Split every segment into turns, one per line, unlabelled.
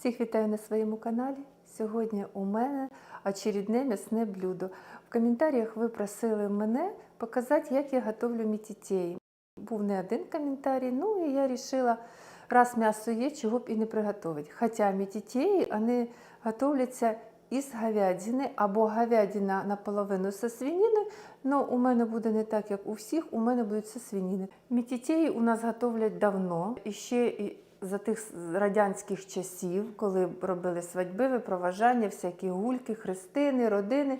Всіх вітаю на своєму каналі. Сьогодні у мене очередне м'ясне блюдо. В коментарях ви просили мене показати, як я готовлю мітітєї. Був не один коментарій, ну і я вирішила, раз м'ясо є, чого б і не приготувати. Хоча мітітєї, вони готовляться із говядини або говядина наполовину зі свинини. Ну, у мене буде не так, як у всіх, у мене будуть зі свинини. Мітітєї у нас готовлять давно, і ще за тих радянських часів, коли робили свадьби, випроважання, всякі гульки, хрестини, родини.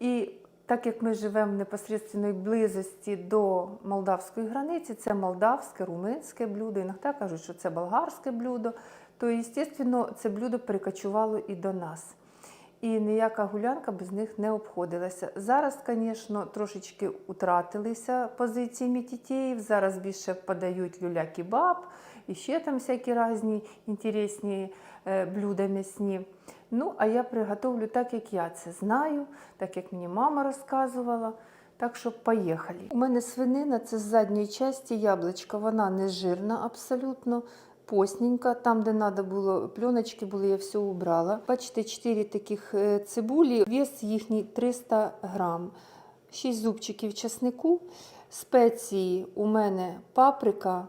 І так як ми живемо в непосередній близості до молдавської границі, це молдавське, румунське блюдо, іноді кажуть, що це болгарське блюдо, то, звісно, це блюдо перекочувало і до нас. І ніяка гулянка без них не обходилася. Зараз, звісно, трошечки втратилися позиції мітітєїв. Зараз більше подають люля-кебаб і ще там всякі різні інтересні е, блюда м'ясні. Ну, а я приготовлю так, як я це знаю, так як мені мама розказувала. Так що поїхали. У мене свинина це з задньої частини яблучка, вона не жирна абсолютно. Постненька, там, де треба було, пленочки були, я все убрала. Бачите, 4 таких е, цибулі, вес їхній 300 грам, 6 зубчиків часнику, спеції у мене паприка,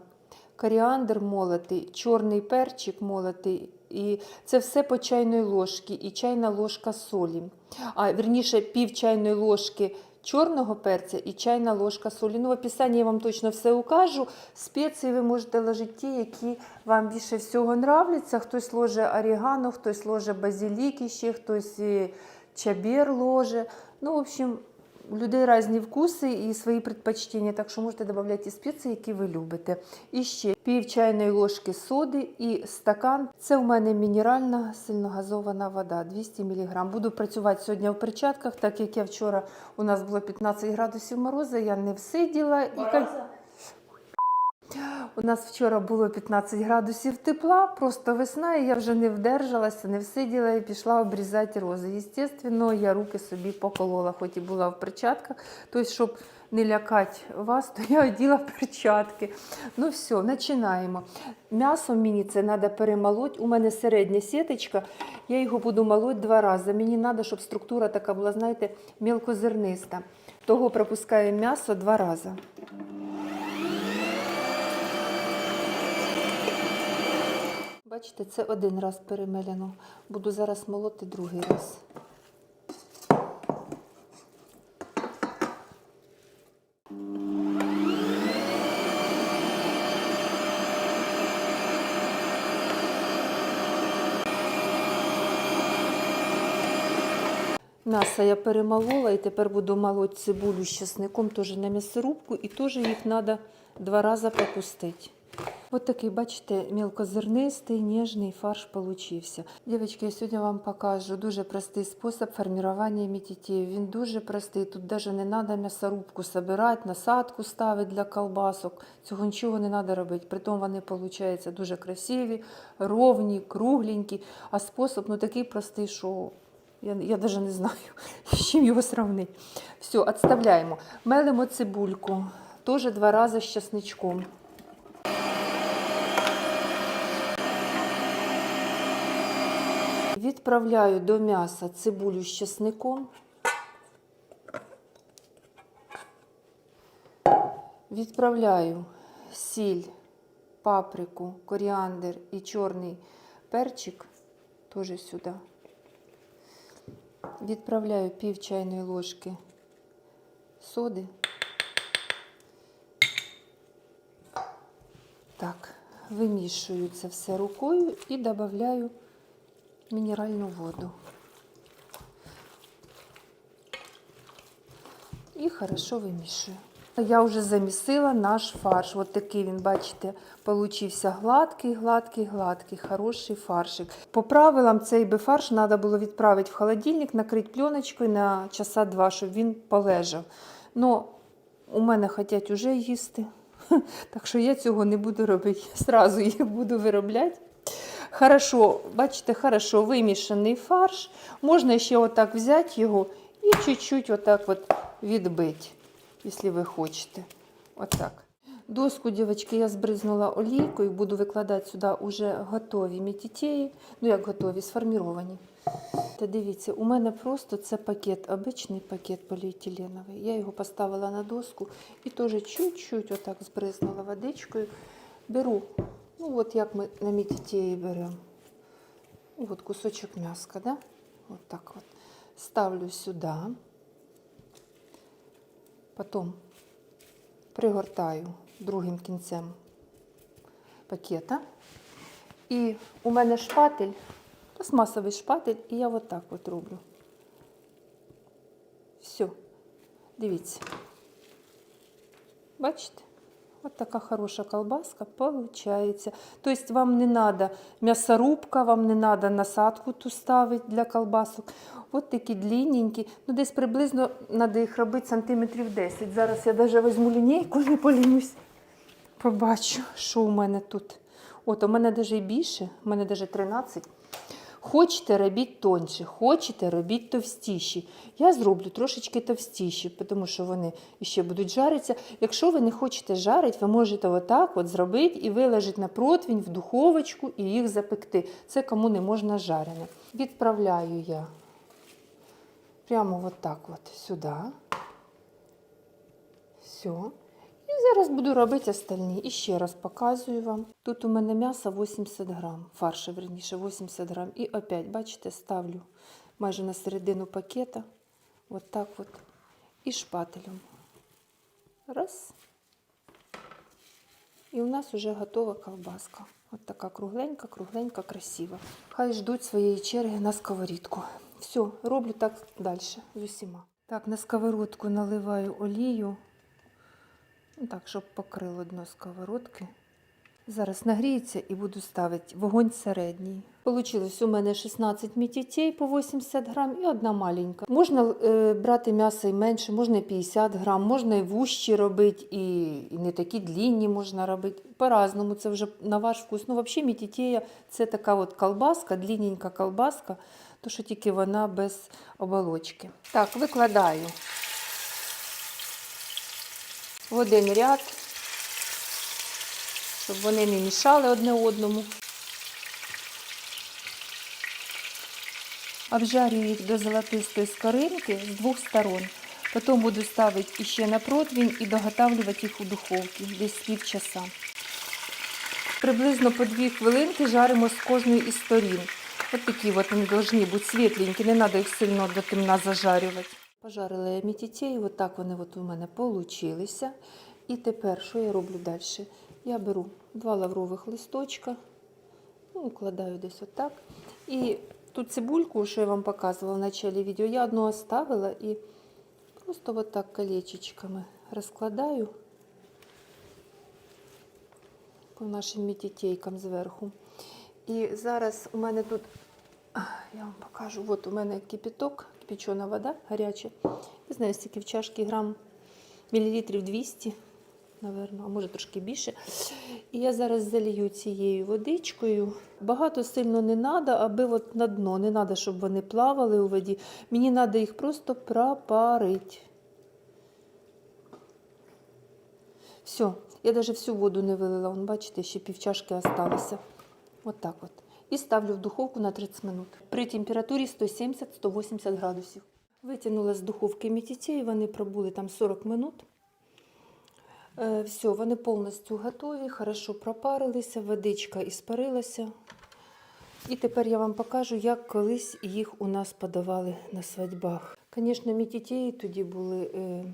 коріандр молотий, чорний перчик молотий. І це все по чайної ложки і чайна ложка солі. А вірніше, пів чайної ложки чорного перця і чайна ложка солі. Ну, в описанні я вам точно все укажу. Спеції ви можете ложити ті, які вам більше всього нравляться. Хтось ложе орігано, хтось ложе базилік ще, хтось і чабір ложе. Ну, в общем, у людей різні вкуси і свої предпочтення, так що можете додати ті спеції, які ви любите. І ще пів чайної ложки соди і стакан. Це у мене мінеральна сильногазована вода 200 мг. Буду працювати сьогодні в перчатках, так як я вчора у нас було 15 градусів морозу, я не всиділа. І... У нас вчора було 15 градусів тепла, просто весна, і я вже не вдержалася, не всиділа і пішла обрізати рози. Звісно, я руки собі поколола, хоч і була в перчатках. Тобто, щоб не лякати вас, то я оділа перчатки. Ну все, починаємо. М'ясо мені це треба перемолоти. У мене середня сіточка, я його буду молоти два рази. Мені треба, щоб структура така була, знаєте, мілкозерниста. Того пропускаю м'ясо два рази. Бачите, це один раз перемелено. Буду зараз молоти другий раз. М'ясо я перемолола і тепер буду молоти цибулю з чесником теж на м'ясорубку і теж їх треба два рази пропустити. Ось такий, бачите, мілкозернистий, ніжний фарш получився. Дівчатки, я сьогодні вам покажу дуже простий спосіб формування мітітів. Він дуже простий. Тут навіть не треба м'ясорубку збирати, насадку ставити для колбасок. Цього нічого не треба робити. Притом вони получаються дуже красиві, ровні, кругленькі. А спосіб ну, такий простий, що я, я навіть не знаю, з чим його сравнити. Все, відставляємо. Мелимо цибульку. Теж два рази з чесничком. Відправляю до м'яса цибулю з чесником. Відправляю сіль, паприку, коріандр і чорний перчик теж сюди. Відправляю пів чайної ложки соди. Так, вимішую це все рукою і додаю мінеральну воду. І хорошо вимішую. Я вже замісила наш фарш. Ось такий він, бачите, получився гладкий, гладкий, гладкий, хороший фаршик. По правилам цей би фарш треба було відправити в холодильник, накрити пленочкою на часа два, щоб він полежав. Но у мене хочуть вже їсти, так що я цього не буду робити. Зразу їх буду виробляти. Хорошо, бачите, хорошо вимішаний фарш. Можна ще отак взяти його і чуть-чуть отак от відбити, якщо ви хочете. Отак. Доску, дівчатки, я збризнула олійкою, буду викладати сюди вже готові мітітеї, ну як готові, сформіровані. Та дивіться, у мене просто це пакет, обичний пакет поліетиленовий. Я його поставила на доску і теж чуть-чуть отак збризнула водичкою. Беру, ну от як ми на мітітеї беремо. Вот кусочек мяска, да? Вот так вот. Ставлю сюда. Потом пригортаю другим кінцем пакета. І у мене шпатель, пластмасовий шпатель, і я от так от роблю. Все. Дивіться. Бачите? От така хороша колбаска получається. Тобто вам не треба м'ясорубка, вам не треба насадку ту ставити для колбасок. От такі длинненькі, ну десь приблизно треба їх робити сантиметрів 10. Зараз я навіть візьму лінійку, не полінюсь. Побачу, що у мене тут. От, у мене навіть більше, у мене навіть 13. Хочете робіть тоньше, хочете робіть товстіші. Я зроблю трошечки товстіші, тому що вони ще будуть жаритися. Якщо ви не хочете жарити, ви можете отак от зробити і виложити на противень в духовочку і їх запекти. Це кому не можна жарене. Відправляю я прямо отак от сюди. Все. Зараз буду робити остальні. І ще раз показую вам. Тут у мене м'ясо 80 грам, фарша, верніше, 80 грам. І опять, бачите, ставлю майже на середину пакета. От так от. І шпателем. Раз. І у нас вже готова колбаска. От така кругленька, кругленька, красива. Хай ждуть своєї черги на сковорідку. Все, роблю так далі з усіма. Так, на сковородку наливаю олію. Ну, Так, щоб покрило дно сковородки. Зараз нагріється і буду ставити вогонь середній. Получилось у мене 16 мітітей по 80 грам і одна маленька. Можна е, брати м'ясо і менше, можна і 50 грам, можна і вущі робити, і, і не такі длінні можна робити. По-разному, це вже на ваш вкус. Ну, взагалі, мітітея це така от колбаска, длінненька колбаска, то що тільки вона без оболочки. Так, викладаю в один ряд, щоб вони не мішали одне одному. Обжарю їх до золотистої скоринки з двох сторон. Потім буду ставити ще на противень і доготавлювати їх у духовці десь півчаса. Приблизно по дві хвилинки жаримо з кожної із сторін. Ось такі от вони повинні бути світленькі, не треба їх сильно до темна зажарювати. Пожарила я мітітей, от так вони от у мене получилися. І тепер що я роблю далі? Я беру два лаврових листочка, ну, укладаю десь отак. І ту цибульку, що я вам показувала в началі відео, я одну оставила і просто от так колечечками розкладаю по нашим мітітейкам зверху. І зараз у мене тут, я вам покажу, от у мене кипяток, кипячена вода гаряча. Не знаю, стільки в чашки грам мілілітрів 200, напевно, а може трошки більше. І я зараз залію цією водичкою. Багато сильно не треба, аби от на дно. Не треба, щоб вони плавали у воді. Мені треба їх просто пропарити. Все, я навіть всю воду не вилила. Вон, бачите, ще півчашки осталося. От так от. І ставлю в духовку на 30 минут. При температурі 170-180 градусів. Витягнула з духовки мітітей, вони пробули там 40 минут. Е, все, вони повністю готові, хорошо пропарилися, водичка іспарилася. І тепер я вам покажу, як колись їх у нас подавали на свадьбах. Звісно, мітітеї тоді були е,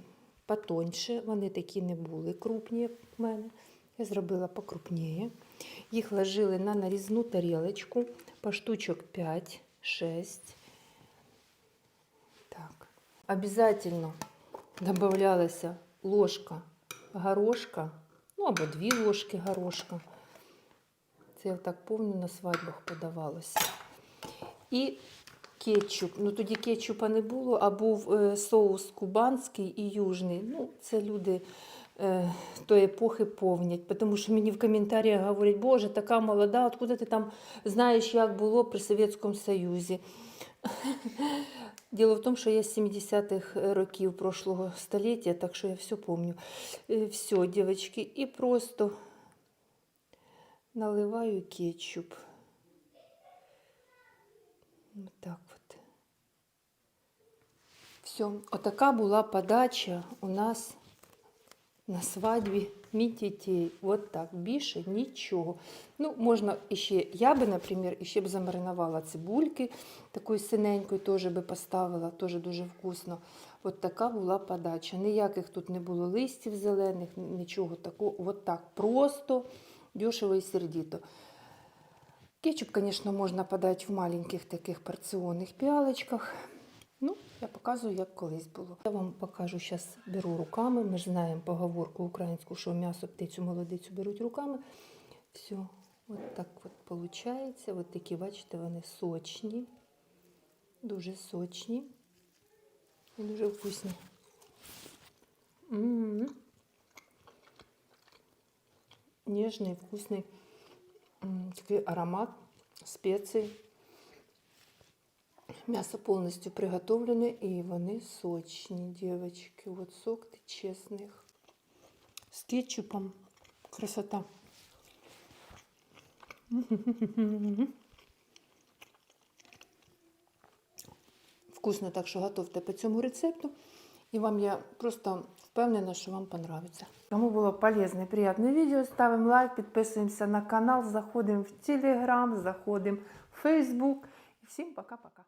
потоньше, вони такі не були крупні, як в мене. Я зробила покрупніше. Їх ложили на нарізну тарілочку по штучок 5-6. Так. Обязательно додавалася ложка горошка, ну або дві ложки горошка. Це я так помню, на свадьбах подавалося. І кетчуп. Ну тоді кетчупа не було, а був е, соус кубанський і южний. Ну, це люди е, тої епохи повнять, тому що мені в коментарях говорять, Боже, така молода, откуда ти там знаєш, як було при Совєтському Союзі. Діло в тому, що я з 70-х років прошлого століття, так що я все помню. Е, Все, дівчатки, і просто наливаю кетчуп. Так от. Все, отака була подача у нас на свадьбі мітітей. От так, більше нічого. Ну, можна іще, я би, наприклад, іще б замаринувала цибульки, такою синенькою теж би поставила, теж дуже вкусно. От така була подача. Ніяких тут не було листів зелених, нічого такого. От так, просто дешево і сердито. Кетчуп, конечно, можно подать в маленьких таких порціонних піалочках. Ну, я показую, як колись було. Я вам покажу, зараз беру руками. Ми ж знаємо поговорку українську, що м'ясо птицю молодицю беруть руками. Все, от так от виходить. От такі, бачите, вони сочні, дуже сочні і дуже вкусні. М-м-м. Ніжний, вкусний. Такий аромат спецій. М'ясо повністю приготовлене і вони сочні, дівчатки. От сок тече з них. З кетчупом. Красота. Вкусно, так що готовте по цьому рецепту. І вам я просто впевнена, що вам понравится. Кому было полезно и приятное видео, ставим лайк, подписываемся на канал, заходим в Телеграм, заходим в Фейсбук. И всем пока-пока.